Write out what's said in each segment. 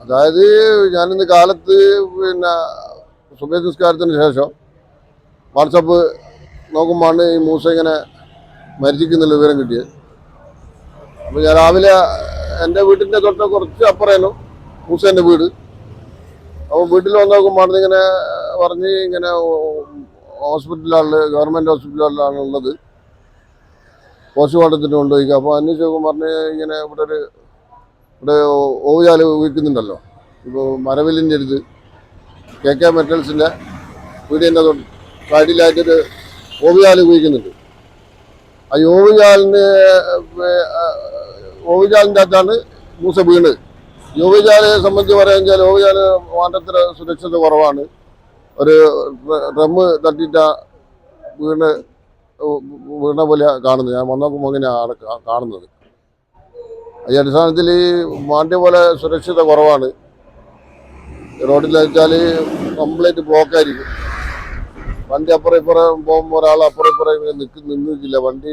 അതായത് ഞാനിന്ന് കാലത്ത് പിന്നെ സുബൈ നിസ്കാരത്തിന് ശേഷം വാട്സപ്പ് നോക്കുമ്പോഴാണ് ഈ മൂസ ഇങ്ങനെ മരിച്ചിരിക്കുന്നുള്ള വിവരം കിട്ടിയത്. അപ്പോൾ ഞാൻ രാവിലെ എന്റെ വീട്ടിന്റെ തൊട്ട് കുറച്ച് അപ്പുറേനു മൂസേന്റെ വീട്. അപ്പോൾ വീട്ടിൽ വന്ന് നോക്കുമ്പോൾ ഇങ്ങനെ പറഞ്ഞ് ഇങ്ങനെ ഹോസ്പിറ്റലാണ് ഗവൺമെന്റ് ഹോസ്പിറ്റലിലാണ് പോസ്റ്റ്മോർട്ടത്തിന് കൊണ്ടുപോയിക്കുക. അപ്പോൾ അന്വേഷിച്ച് നോക്കുമ്പോൾ പറഞ്ഞ് ഇങ്ങനെ ഇവിടെ ഒരു ഇവിടെ ഓവുചാല ഉപയോഗിക്കുന്നുണ്ടല്ലോ ഇപ്പോൾ മരവിലിന്റെ അടുത്ത് കെ കെ മെറ്റൽസിന്റെ വീടിന്റെ സൈഡിലായിട്ടൊരു ഓവുചാല ഉപയോഗിക്കുന്നുണ്ട് ആ യോവുചാലിന് ഓവുചാലിന്റെ അകത്താണ് മൂസ വീണ് യോവുചാലയെ സംബന്ധിച്ച് പറയാൻ വെച്ചാൽ ഓവുചാൽ വേണ്ടത്ര സുരക്ഷിത കുറവാണ്. ഒരു ഡ്രമ്മ് തട്ടിട്ട വീണ് വീണ പോലെ കാണുന്നത്. ഞാൻ വന്നപ്പോൾ അങ്ങനെയാണ് കാണുന്നത്. ഈ അടിസ്ഥാനത്തിൽ ഈ മാണ്ടി പോലെ സുരക്ഷിത കുറവാണ്. റോഡിൽ വെച്ചാൽ കംപ്ലീറ്റ് ബ്ലോക്കായിരിക്കും വണ്ടി അപ്പുറം ഇപ്പുറം പോകുമ്പോൾ ഒരാൾ അപ്പുറം ഇപ്പുറം ഇങ്ങനെ നിൽക്ക് നിന്നിട്ടില്ല. വണ്ടി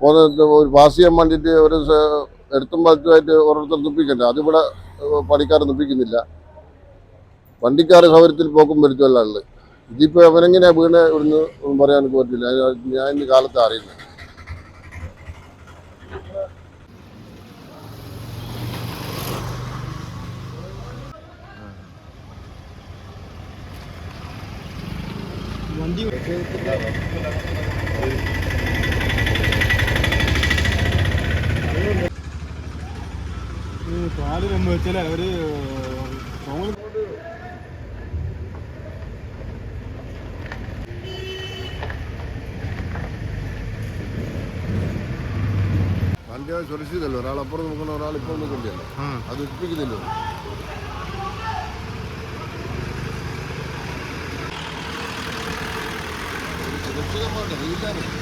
പോകുന്ന ഒരു പാസ് ചെയ്യാൻ വേണ്ടിയിട്ട് ഒരു എടുത്തും പറ്റുമായിട്ട് ഓരോരുത്തർ നിപ്പിക്കണ്ട. അതിവിടെ പണിക്കാർ നിപ്പിക്കുന്നില്ല. വണ്ടിക്കാർ സൗകര്യത്തിൽ പോക്കും വരുത്തുമല്ല ഉള്ളത്. ഇതിപ്പോൾ അവനെങ്ങനെയാണ് വീണ് ഇവിടുന്ന് പറയാൻ പറ്റില്ല. ഞാൻ ഇന്ന് കാലത്ത് അറിയുന്നത് വണ്ടി പാൽ നമ്മൾ വെച്ചാലേ അവർ ഫോണിൽ വണ്ടി സുരക്ഷിതല്ലോ ഒരാൾ അപ്പുറം നോക്കണം ഒരാൾ ഇപ്പോൾ നിൽക്കണ്ടല്ലോ ആ അത് ഇപ്പിക്കുന്നില്ലോ സുരക്ഷിതമാണ് വീട്ടിലാണ്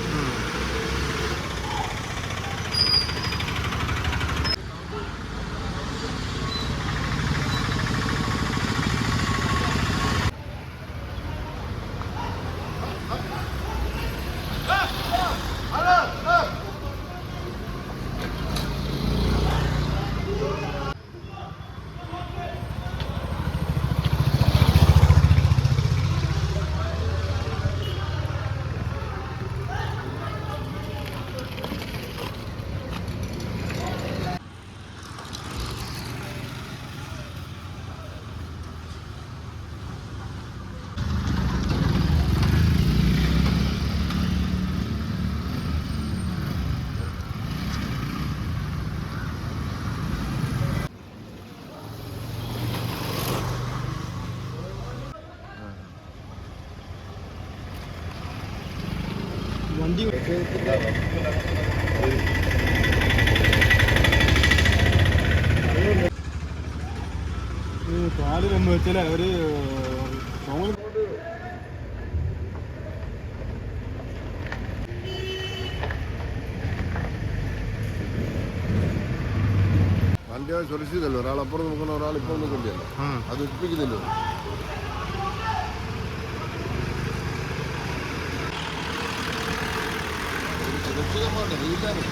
വണ്ടി പാൽ നമ്മൾ വെച്ചാലേ ഒരു ഫോണിൽ ചൊലിച്ചതല്ലോ ഒരാൾ അപ്പുറം നോക്കണം ഒരാൾ ഇപ്പുറം നോക്കണ്ടല്ലോ അത് അത് ಹೆಚ್ಚಿಗೆ ಮಾಡಲಿ ಇದ್ದಾರೆ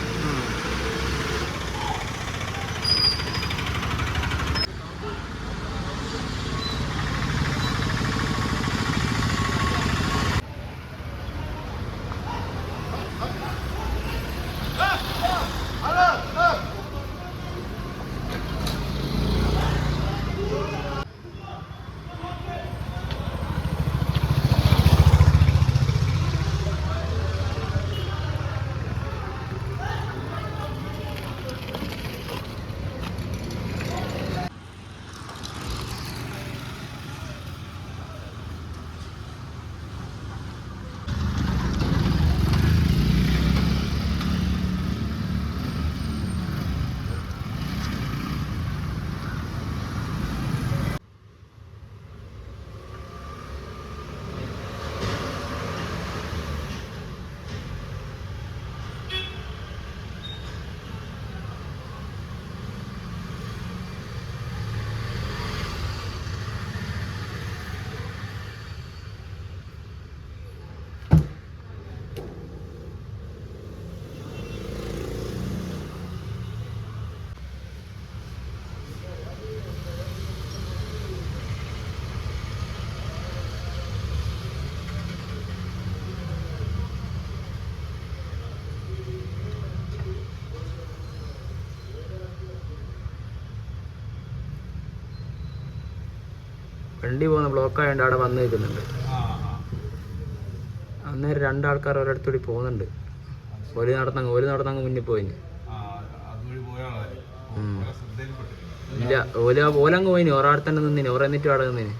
വണ്ടി പോകുന്ന ബ്ലോക്ക് ആയതുകൊണ്ട് അവിടെ വന്ന് നിൽക്കുന്നുണ്ട് അന്നേരം രണ്ടാൾക്കാർ ഒരിടത്തൂടി പോകുന്നുണ്ട്. ഒരു നടന്നങ്ങ് ഒരു നടന്നങ്ങ് മുന്നിൽ പോയി ഉം. ഇല്ല ഓല ഓലങ്ങ് പോയിന്. ഒരാൾ തന്നെ നിന്നിന്. ഓരോ എന്നിട്ട് അവിടെ നിന്നിന്.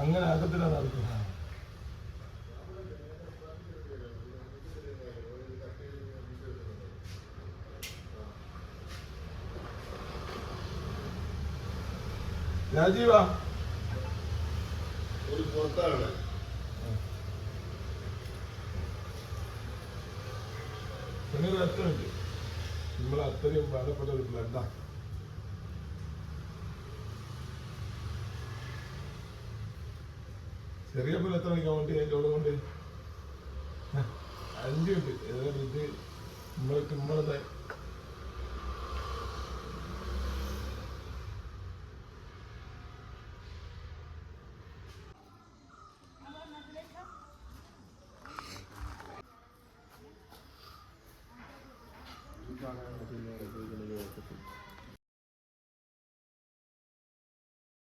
അങ്ങനെ രാജീവാ. ഒരു പുറത്താണ് നിങ്ങൾ എത്തുന്നുണ്ട് നിങ്ങൾ അത്രയും ബലപ്പെട്ട ഒരു ബ്ലഡാ. ചെറിയ പുല എത്ര മണിക്കാ വേണ്ടി? അതിന്റെ കൂടെ കൊണ്ട്? അഞ്ച് മിനിറ്റ് ഇത് നമ്മളെ നമ്മൾക്ക് നമ്മളത് ഇതാണ്